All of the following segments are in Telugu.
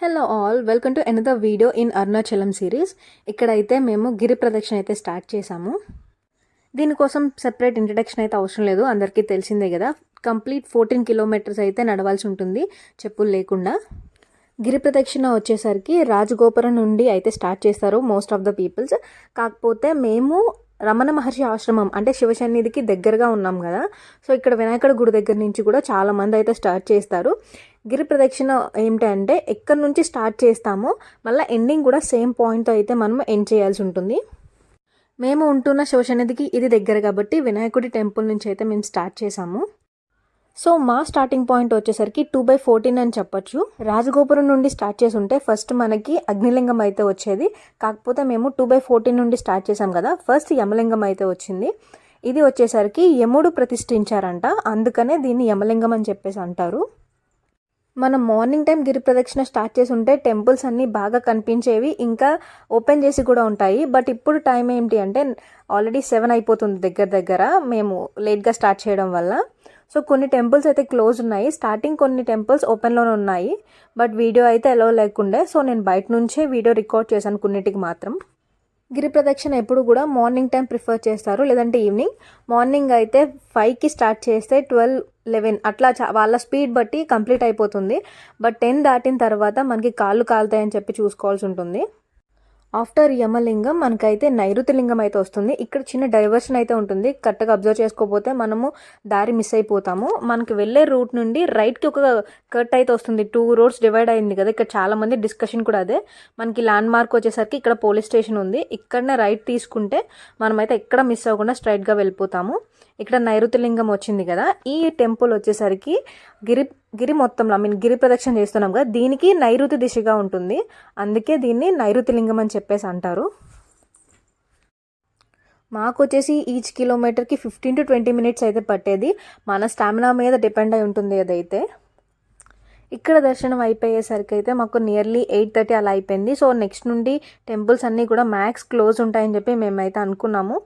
Hello all welcome to another video in Arunachalam series ఇక్కడైతే మేము గిరి ప్రదక్షిణ అయితే స్టార్ట్ చేసాము దీనికోసం సెపరేట్ ఇంట్రడక్షన్ అయితే అవసరం లేదు అందరికీ తెలిసిందే కదా. కంప్లీట్ ఫోర్టీన్ కిలోమీటర్స్ అయితే నడవాల్సి ఉంటుంది చెప్పులు లేకుండా. గిరి ప్రదక్షిణ వచ్చేసరికి రాజగోపురం నుండి అయితే స్టార్ట్ చేస్తారు మోస్ట్ ఆఫ్ ద పీపుల్స్ కాకపోతే మేము రమణ మహర్షి ఆశ్రమం అంటే శివసన్నిధికి దగ్గరగా ఉన్నాం కదా. సో ఇక్కడ వినాయకుడి గుడి దగ్గర నుంచి కూడా చాలా మంది అయితే స్టార్ట్ చేస్తారు. గిరి ప్రదక్షిణ ఏమిటంటే ఎక్కడి నుంచి స్టార్ట్ చేస్తామో మళ్ళీ ఎండింగ్ కూడా సేమ్ పాయింట్తో అయితే మనం ఎండ్ చేయాల్సి ఉంటుంది. మేము ఉంటున్న శివసన్నిధికి ఇది దగ్గర కాబట్టి వినాయకుడి టెంపుల్ నుంచి అయితే మేము స్టార్ట్ చేసాము సో మా స్టార్టింగ్ పాయింట్ వచ్చేసరికి టూ బై ఫోర్టీన్ అని చెప్పొచ్చు. రాజగోపురం నుండి స్టార్ట్ చేసి ఉంటే ఫస్ట్ మనకి అగ్నిలింగం అయితే వచ్చేది. కాకపోతే మేము టూ బై ఫోర్టీన్ నుండి స్టార్ట్ చేసాం కదా ఫస్ట్ యమలింగం అయితే వచ్చింది. ఇది వచ్చేసరికి యముడు ప్రతిష్ఠించారంట అందుకనే దీన్ని యమలింగం అని చెప్పేసి అంటారు. మనం మార్నింగ్ టైం గిరి ప్రదక్షిణ స్టార్ట్ చేసి ఉంటే టెంపుల్స్ అన్నీ బాగా కనిపించేవి ఇంకా ఓపెన్ చేసి కూడా ఉంటాయి. బట్ ఇప్పుడు టైం ఏంటి అంటే ఆల్రెడీ సెవెన్ అయిపోతుంది దగ్గర దగ్గర మేము లేట్గా స్టార్ట్ చేయడం వల్ల. సో కొన్ని టెంపుల్స్ అయితే క్లోజ్ ఉన్నాయి. స్టార్టింగ్ కొన్ని టెంపుల్స్ ఓపెన్లోనే ఉన్నాయి. బట్ వీడియో అయితే ఎలా లేకుండే. సో నేను బయట నుంచే వీడియో రికార్డ్ చేశాను కొన్నిటికి మాత్రం. గిరి ప్రదక్షిణ ఎప్పుడు కూడా మార్నింగ్ టైం ప్రిఫర్ చేస్తారు. లేదంటే ఈవినింగ్ మార్నింగ్ అయితే ఫైవ్కి స్టార్ట్ చేస్తే ట్వెల్వ్ లెవెన్ అట్లా వాళ్ళ స్పీడ్ బట్టి కంప్లీట్ అయిపోతుంది. బట్ టెన్ దాటిన తర్వాత మనకి కాళ్ళు కాలుతాయని చెప్పి చూసుకోవాల్సి ఉంటుంది. ఆఫ్టర్ యమలింగం మనకైతే నైరుతి లింగం అయితే వస్తుంది. ఇక్కడ చిన్న డైవర్షన్ అయితే ఉంటుంది. కరెక్ట్గా అబ్జర్వ్ చేసుకోకపోతే మనము దారి మిస్ అయిపోతాము. మనకి వెళ్ళే రూట్ నుండి రైట్కి ఒక కట్ అయితే వస్తుంది. టూ రోడ్స్ డివైడ్ అయింది కదా. ఇక్కడ చాలామంది డిస్కషన్ కూడా అదే. మనకి ల్యాండ్ మార్క్ వచ్చేసరికి ఇక్కడ పోలీస్ స్టేషన్ ఉంది. ఇక్కడనే రైట్ తీసుకుంటే మనమైతే ఎక్కడ మిస్ అవ్వకుండా స్ట్రైట్గా వెళ్ళిపోతాము. ఇక్కడ నైరుతి లింగం వచ్చింది కదా ఈ టెంపుల్ వచ్చేసరికి గిరి గిరి మొత్తంలో ఐ మీన్ గిరి ప్రదక్షిణ చేస్తున్నాం కదా దీనికి నైరుతి దిశగా ఉంటుంది. అందుకే దీన్ని నైరుతి లింగం అని చెప్పేసి అంటారు. మాకు వచ్చేసి ఈచ్ కిలోమీటర్కి ఫిఫ్టీన్ టు ట్వంటీ మినిట్స్ అయితే పట్టేది. మన స్టామినా మీద డిపెండ్ అయి ఉంటుంది అదైతే. ఇక్కడ దర్శనం అయిపోయేసరికి అయితే మాకు నియర్లీ ఎయిట్ థర్టీ అలా అయిపోయింది. సో నెక్స్ట్ నుండి టెంపుల్స్ అన్నీ కూడా మ్యాక్స్ క్లోజ్ ఉంటాయని చెప్పి మేమైతే అనుకున్నాము.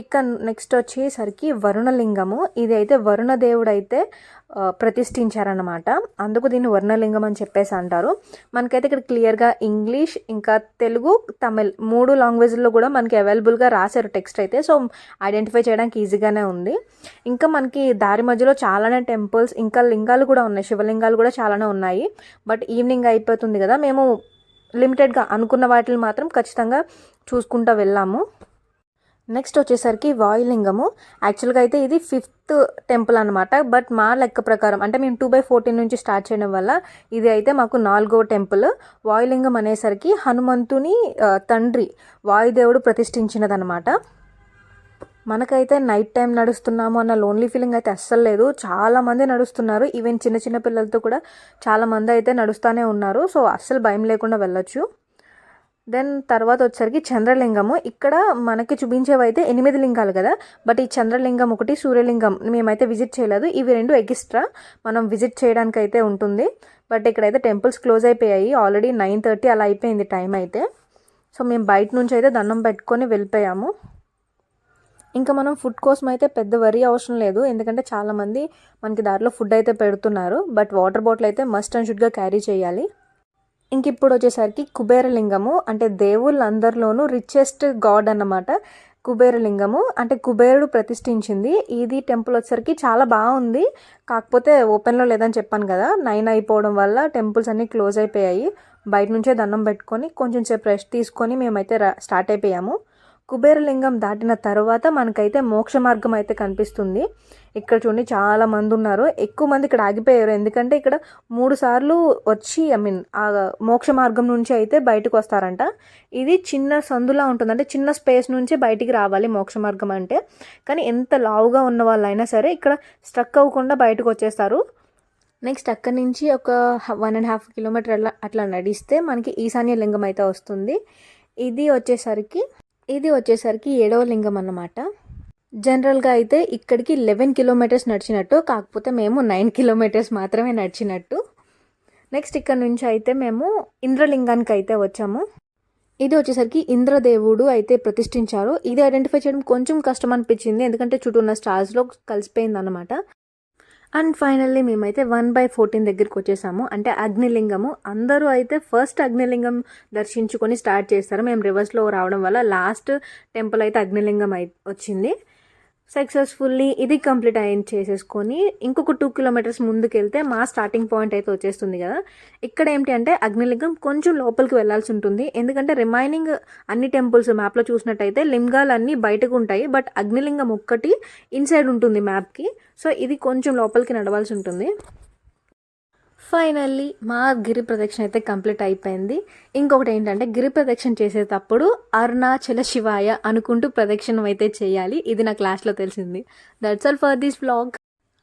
ఇక నెక్స్ట్ వచ్చేసరికి వరుణలింగము. ఇది అయితే వరుణ అయితే ప్రతిష్ఠించారనమాట అందుకు దీన్ని వర్ణలింగం అని చెప్పేసి అంటారు. మనకైతే ఇక్కడ క్లియర్గా ఇంగ్లీష్ ఇంకా తెలుగు తమిళ్ మూడు లాంగ్వేజ్లో కూడా మనకి అవైలబుల్గా రాశారు టెక్స్ట్ అయితే. సో ఐడెంటిఫై చేయడానికి ఈజీగానే ఉంది. ఇంకా మనకి దారి మధ్యలో చాలానే టెంపుల్స్ ఇంకా లింగాలు కూడా ఉన్నాయి. శివలింగాలు కూడా చాలానే ఉన్నాయి. బట్ ఈవినింగ్ అయిపోతుంది కదా. మేము లిమిటెడ్గా అనుకున్న వాటిని మాత్రం ఖచ్చితంగా చూసుకుంటూ వెళ్ళాము. నెక్స్ట్ వచ్చేసరికి వాయులింగము. యాక్చువల్గా అయితే ఇది ఫిఫ్త్ టెంపుల్ అనమాట బట్ మా లెక్క ప్రకారం అంటే మేము టూ బై ఫోర్టీన్ నుంచి స్టార్ట్ చేయడం వల్ల ఇది అయితే మాకు నాలుగో టెంపుల్. వాయులింగం అనేసరికి హనుమంతుని తండ్రి వాయుదేవుడు ప్రతిష్ఠించినదనమాట మనకైతే నైట్ టైం నడుస్తున్నాము అన్న లోన్లీ ఫీలింగ్ అయితే అస్సలు లేదు. చాలామంది నడుస్తున్నారు. ఈవెన్ చిన్న చిన్న పిల్లలతో కూడా చాలామంది అయితే నడుస్తూనే ఉన్నారు. సో అస్సలు భయం లేకుండా వెళ్ళొచ్చు. దెన్ తర్వాత వచ్చేసరికి చంద్రలింగము. ఇక్కడ మనకి చూపించేవైతే ఎనిమిది లింగాలు కదా. బట్ ఈ చంద్రలింగం ఒకటి సూర్యలింగం మేమైతే విజిట్ చేయలేదు. ఇవి రెండు ఎక్స్ట్రా మనం విజిట్ చేయడానికి అయితే ఉంటుంది. బట్ ఇక్కడైతే టెంపుల్స్ క్లోజ్ అయిపోయాయి. ఆల్రెడీ నైన్ థర్టీ అలా అయిపోయింది టైం అయితే. సో మేము బయట నుంచి అయితే దండం పెట్టుకొని వెళ్ళిపోయాము. ఇంకా మనం ఫుడ్ కోసం అయితే పెద్ద వరి అవసరం లేదు. ఎందుకంటే చాలామంది మనకి దారిలో ఫుడ్ అయితే పెడుతున్నారు. బట్ వాటర్ బాటిల్ అయితే మస్ట్ అండ్ షుడ్గా క్యారీ చేయాలి. ఇంక ఇప్పుడు వచ్చేసరికి కుబేరలింగము అంటే దేవుళ్ళందరిలోనూ రిచెస్ట్ గాడ్ అన్నమాట. కుబేరలింగము అంటే కుబేరుడు ప్రతిష్ఠించింది. ఇది టెంపుల్ వచ్చేసరికి చాలా బాగుంది. కాకపోతే ఓపెన్లో లేదని చెప్పాను కదా నైన్ అయిపోవడం వల్ల టెంపుల్స్ అన్నీ క్లోజ్ అయిపోయాయి. బయట నుంచే దండం పెట్టుకొని కొంచెం సేపు రెస్ట్ తీసుకొని మేమైతే స్టార్ట్ అయిపోయాము. కుబేరలింగం దాటిన తర్వాత మనకైతే మోక్ష మార్గం అయితే కనిపిస్తుంది. ఇక్కడ చూడండి చాలా మంది ఉన్నారు. ఎక్కువ మంది ఇక్కడ ఆగిపోయారు. ఎందుకంటే ఇక్కడ మూడు సార్లు వచ్చి ఐ మీన్ ఆ మోక్ష మార్గం నుంచి అయితే బయటకు వస్తారంట. ఇది చిన్న సందులా ఉంటుంది. అంటే చిన్న స్పేస్ నుంచి బయటికి రావాలి మోక్ష మార్గం అంటే. కానీ ఎంత లావుగా ఉన్న వాళ్ళైనా సరే ఇక్కడ స్ట్రక్ అవ్వకుండా బయటకు వచ్చేస్తారు. నెక్స్ట్ అక్కడి నుంచి ఒక వన్ అండ్ హాఫ్ కిలోమీటర్ అట్లా అట్లా నడిస్తే మనకి ఈశాన్య లింగం అయితే వస్తుంది. ఇది వచ్చేసరికి ఇది వచ్చేసరికి ఏడవ లింగం అన్నమాట. జనరల్గా అయితే ఇక్కడికి లెవెన్ కిలోమీటర్స్ నడిచినట్టు కాకపోతే మేము నైన్ కిలోమీటర్స్ మాత్రమే నడిచినట్టు. నెక్స్ట్ ఇక్కడ నుంచి అయితే మేము ఇంద్రలింగానికి అయితే వచ్చాము. ఇది వచ్చేసరికి ఇంద్రదేవుడు అయితే ప్రతిష్ఠించారు. ఇది ఐడెంటిఫై చేయడం కొంచెం కష్టం అనిపించింది ఎందుకంటే చుట్టూ ఉన్న స్టార్స్లో కలిసిపోయింది అనమాట అండ్ ఫైనల్లీ మేమైతే వన్ బై ఫోర్టీన్ దగ్గరికి వచ్చేసాము. అంటే అగ్నిలింగము. అందరూ అయితే ఫస్ట్ అగ్నిలింగం దర్శించుకొని స్టార్ట్ చేస్తారు. మేము రివర్స్లో రావడం వల్ల లాస్ట్ టెంపుల్ అయితే అగ్నిలింగం అయి వచ్చింది. సక్సెస్ఫుల్లీ ఇది కంప్లీట్ అయిన చేసేసుకొని ఇంకొక టూ కిలోమీటర్స్ ముందుకెళ్తే మా స్టార్టింగ్ పాయింట్ అయితే వచ్చేస్తుంది కదా. ఇక్కడ ఏంటి అంటే అగ్నిలింగం కొంచెం లోపలికి వెళ్ళాల్సి ఉంటుంది. ఎందుకంటే రిమైనింగ్ అన్ని టెంపుల్స్ మ్యాప్లో చూసినట్టయితే లింగాలు అన్నీ బయటకు ఉంటాయి. బట్ అగ్నిలింగం ఒక్కటి ఇన్సైడ్ ఉంటుంది మ్యాప్కి సో ఇది కొంచెం లోపలికి నడవాల్సి ఉంటుంది. ఫైనల్లీ మా గిరి ప్రదక్షిణ అయితే కంప్లీట్ అయిపోయింది. ఇంకొకటి ఏంటంటే గిరి ప్రదక్షిణ చేసేటప్పుడు అరుణాచల శివాయ అనుకుంటూ ప్రదక్షిణం అయితే చేయాలి. ఇది నా క్లాస్లో తెలిసింది. That's all for this vlog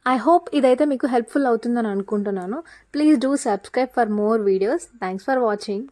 I hope ఇదైతే మీకు హెల్ప్ఫుల్ అవుతుందని అనుకుంటున్నాను. Please do subscribe for more videos thanks for watching